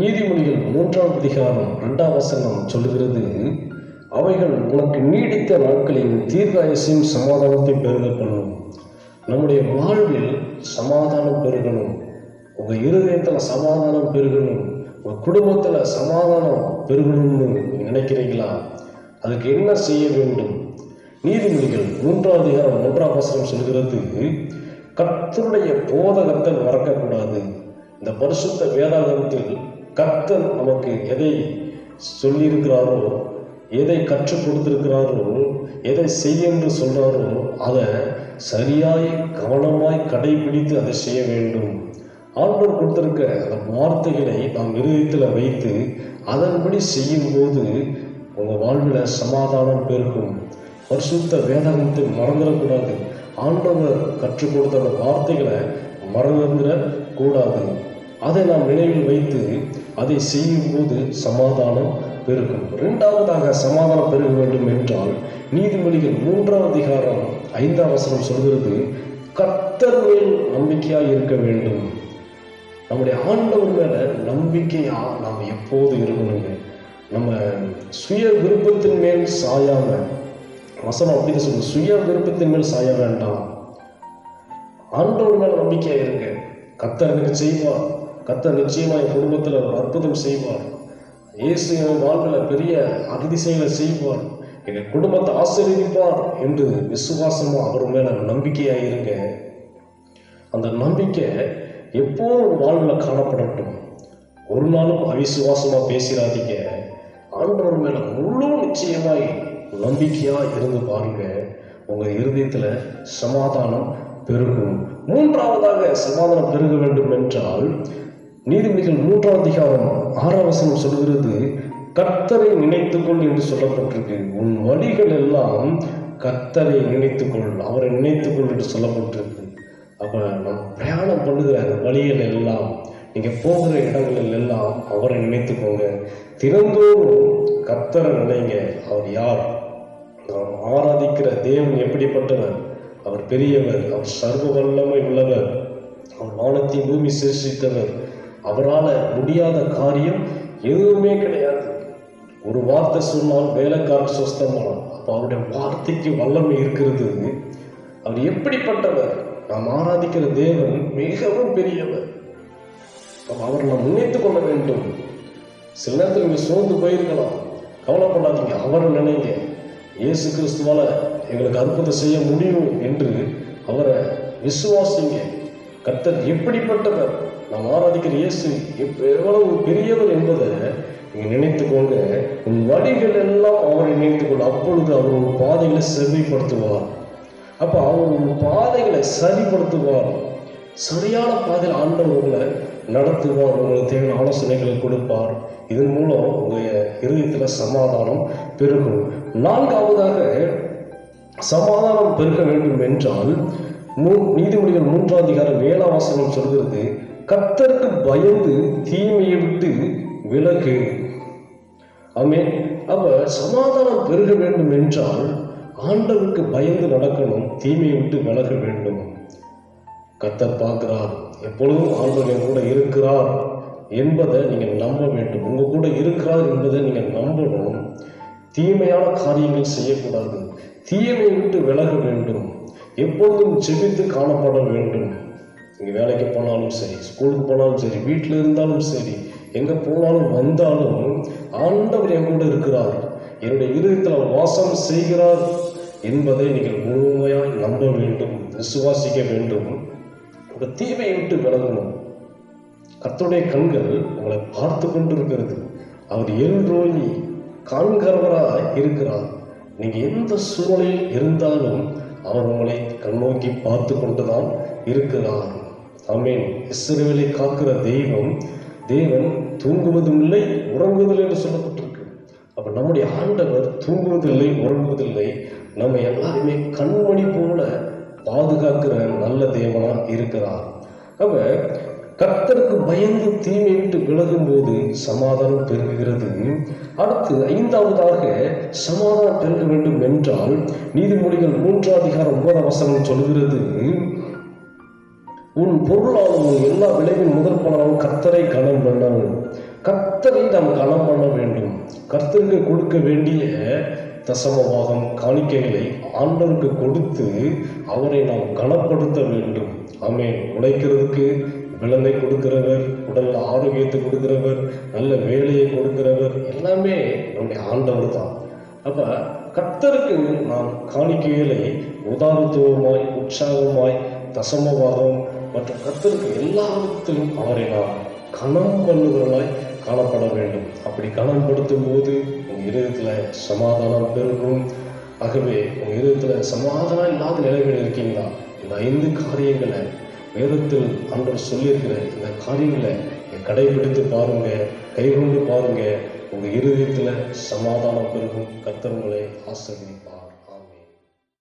நீதிமொழிகள் மூன்றாம் அதிகாரம் இரண்டாம் வசனம் சொல்லுகிறது அவைகள் உனக்கு நீடித்த நாட்களின் தீர்க்காயசையும் சமாதானத்தை பெருகப்படும் நம்முடைய வாழ்வில் சமாதானம் பெருகணும் உங்கள் இருதயத்தில் சமாதானம் பெருகணும் உங்கள் குடும்பத்தில் சமாதானம் பெருகணும்னு நினைக்கிறீங்களா? அதுக்கு என்ன செய்ய வேண்டும்? நீதிமொழிகள் மூன்றாம் அதிகாரம் மூன்றாம் வசனம் சொல்கிறது கத்தருடைய போதகத்தை மறக்கக்கூடாது. இந்த பரிசுத்த வேதாகமத்தில் கர்த்தர் நமக்கு எதை சொல்லியிருக்கிறாரோ எதை கற்றுக் கொடுத்திருக்கிறாரோ எதை செய்ய என்று சொல்கிறாரோ அதை சரியாய் கவனமாய் கடைபிடித்து அதை செய்ய வேண்டும். ஆண்டவர் கொடுத்திருக்க அந்த வார்த்தைகளை நாம் இருதயத்தில் வைத்து அதன்படி செய்யும்போது உங்கள் வாழ்வில் சமாதானம் பெருகும். பரிசுத்த வேதாகத்தை மறந்துடக்கூடாது. ஆண்டவர் கற்றுக் கொடுத்த அந்த வார்த்தைகளை மறந்துட கூடாது அதை நாம் நினைவில் வைத்து அதை செய்யும்போது சமாதானம் பெருகும். இரண்டாவதாக சமாதானம் பெருக வேண்டும் என்றால் நீதிமொழிகள் மூன்றாம் அதிகாரம் ஐந்தாம் வசனம் சொல்கிறது கர்த்தர் மேல் நம்பிக்கையாக இருக்க வேண்டும். நம்முடைய ஆண்டவர் மேல நம்பிக்கையா நாம் எப்போது இருக்கணுங்க. நம்ம சுய விருப்பத்தின் மேல் சாயாம வசனம் அப்படின்னு சொல்லுங்க சுய விருப்பத்தின் மேல் சாய வேண்டாம். ஆண்டவர் மேல நம்பிக்கையா இருங்க. கத்தர் எனக்கு செய்வார். கத்தர் நிச்சயமா என் குடும்பத்தில் ஒரு அற்புதம் செய்வார். இயேசு என் வாழ்வில் பெரிய அதிசயங்களை செய்வார். எங்கள் குடும்பத்தை ஆசீர்வதிப்பார் என்று விசுவாசமாக அவர் மேலே நம்பிக்கையாக இருங்க. அந்த நம்பிக்கை எப்போ ஒரு வாழ்வில் காணப்படட்டும்? ஒரு நாளும் அவிசுவாசமா பேசிடாதீங்க ஆண்டவர் மேலே முழு நிச்சயமாய் நம்பிக்கையாக இருந்து பாருங்க. உங்கள் இருதயத்தில் சமாதானம் பெருகும். மூன்றாவதாக சமாதானம் பெருக வேண்டும் என்றால் நீதிபதிகள் மூன்றாம் அதிகாரம் ஆறாம் வசனம் சொல்கிறது கர்த்தரை நினைத்துக்கொள் என்று சொல்லப்பட்டிருக்கு. உன் வழிகள் எல்லாம் கர்த்தரை நினைத்துக்கொள் அவரை நினைத்துக்கொள் என்று சொல்லப்பட்டிருக்கு. அப்ப நம் பிரயாணம் பண்ணுகிற அந்த வழிகள் எல்லாம் நீங்க போகிற இடங்களில் எல்லாம் அவரை நினைத்துக்கோங்க. தினந்தோறும் கர்த்தரை நினைங்க. அவர் யார்? நாம் ஆராதிக்கிற தேவன் எப்படிப்பட்டவர்? அவர் பெரியவர் அவர் சர்வ வல்லமை உள்ளவர். அவர் வானத்தின் பூமி சிருஷித்தவர் அவரால் முடியாத காரியம் எதுவுமே கிடையாது. ஒரு வார்த்தை சொன்னால் வேலைக்காரர் சொஸ்தமானான் அப்போ அவருடைய வார்த்தைக்கு வல்லமை இருக்கிறது. அவர் எப்படிப்பட்டவர்? நாம் ஆராதிக்கிற தேவன் மிகவும் பெரியவர். அவர் அவரை நாம் நினைத்து கொள்ள வேண்டும். சில நேரத்தில் நீங்கள் சோர்ந்து போயிருக்கலாம். கவலைப்படாதீங்க. அவரை நினைங்க. இயேசு கிறிஸ்துவால எங்களுக்கு அற்புதம் செய்ய முடியும் என்று அவரை விசுவாசிங்க. கர்த்தர் எப்படிப்பட்டவர்? நாம் ஆராதிக்கிற இயேசு எவ்வளவு பெரியவர் என்பதை நீங்க நினைத்துக்கோங்க உன் வழிகள் எல்லாம் அவரை நினைத்துக்கொள்ள அப்பொழுது அவர் உன் பாதைகளை செவிப்படுத்துவார். அப்ப அவர் உன் பாதைகளை சரிப்படுத்துவார். சரியான பாதையில் ஆண்டவர் உங்களை நடத்துவார் உங்களுக்கு தேவையான ஆலோசனைகளை கொடுப்பார். இதன் மூலம் உங்கள் இருதயத்துல சமாதானம் பெருகும். நான்காவதாக சமாதானம் பெருக வேண்டும் என்றால் மூ நீதிமொழிகள் மூன்றாம் அதிகாரம் ஏழாம் வாசகம் சொல்கிறது கத்தருக்கு பயந்து தீமையை விட்டு விலகு. ஆமே அவ சமாதானம் பெருக வேண்டும் என்றால் ஆண்டவருக்கு பயந்து நடக்கணும் தீமையை விட்டு விலக வேண்டும். கத்தர் பார்க்கிறார் எப்பொழுதும் ஆண்டவர் என் கூட இருக்கிறார் என்பதை நீங்கள் நம்ப வேண்டும். உங்க கூட இருக்கிறார் என்பதை நீங்கள் நம்பணும். தீமையான காரியங்கள் செய்யக்கூடாது. தீமையை விட்டு விலக வேண்டும். எப்பொழுதும் செபித்து காணப்பட வேண்டும். நீங்கள் வேலைக்கு போனாலும் சரி ஸ்கூலுக்கு போனாலும் சரி வீட்டில் இருந்தாலும் சரி எங்கே போனாலும் வந்தாலும் ஆண்டவர் எங்கூட இருக்கிறார். என்னுடைய இருதயத்தில் அவர் வாசம் செய்கிறார் என்பதை நீங்கள் முழுமையாக நம்ப வேண்டும் விசுவாசிக்க வேண்டும். ஒரு தீமையை விட்டு விலகணும். கத்துடைய கண்கள் உங்களை பார்த்து கொண்டிருக்கிறது. அவர் எல்ரோனி காண்கிறவராக இருக்கிறார். நீங்கள் எந்த சூழ்நிலையில் இருந்தாலும் அவர் உங்களை கண்ணோக்கி பார்த்து கொண்டுதான் இருக்கிறார். ஆமென். இஸ்ரவேலை காக்கிற தெய்வம் தேவன் தூங்குவதும் இல்லை உறங்குவதில்லை என்று சொல்லப்பட்டிருக்கு. அப்ப நம்முடைய ஆண்டவர் தூங்குவதில்லை உறங்குவதில்லை. நம்ம எல்லாருமே கண்மணி போல பாதுகாக்கிற நல்ல தேவனா இருக்கிறார். அவ கர்த்தருக்கு பயந்து தீமையிட்டு விலகும் போது சமாதானம் பெருகுகிறது. அடுத்து ஐந்தாவதாக சமாதானம் பெருக வேண்டும் என்றால் நீதிமொழிகள் மூன்றாம் அதிகாரம் ஒன்பதாம் வசனம் சொல்கிறது உன் பொருளாலும் எல்லா விளைவின் முதல் பலனும் கர்த்தரை கனம் பண்ணணும் கர்த்தரை நாம் கனம் பண்ண வேண்டும். கர்த்தருக்கு கொடுக்க வேண்டிய தசமபாகம் காணிக்கைகளை ஆண்டவருக்கு கொடுத்து அவரை நாம் கனப்படுத்த வேண்டும். ஆமென். உழைக்கிறதுக்கு விலங்கை கொடுக்கிறவர் உடல் ஆரோக்கியத்தை கொடுக்கிறவர் நல்ல வேலையை கொடுக்கிறவர் எல்லாமே நம்முடைய ஆண்டவர் தான் அப்ப கர்த்தருக்கு நாம் காணிக்கையிலே உதாரணத்துவமாய் உற்சாகமாய் தசமவாதம் மற்றும் கர்த்தருக்கு எல்லாத்திலும் அவரை நாம் கணம் பண்ணுகிறவர்களாய் காணப்பட வேண்டும். அப்படி கணம் படுத்தும் போது உங்கள் இதயத்தில் சமாதானம் பெருகும். ஆகவே உங்கள் இதயத்தில் சமாதானம் இல்லாத நிலைமையில் இருக்கீங்களா? இந்த ஐந்து காரியங்களை வேதத்தில் ஆண்டவர் சொல்லியிருக்கிற இந்த காரியங்களை கடைபிடித்து பாருங்க கைகொண்டு பாருங்க. உங்க இருதயத்துல சமாதானம் பெருகும். கத்தவங்களை உங்களை ஆசிரியப்பார்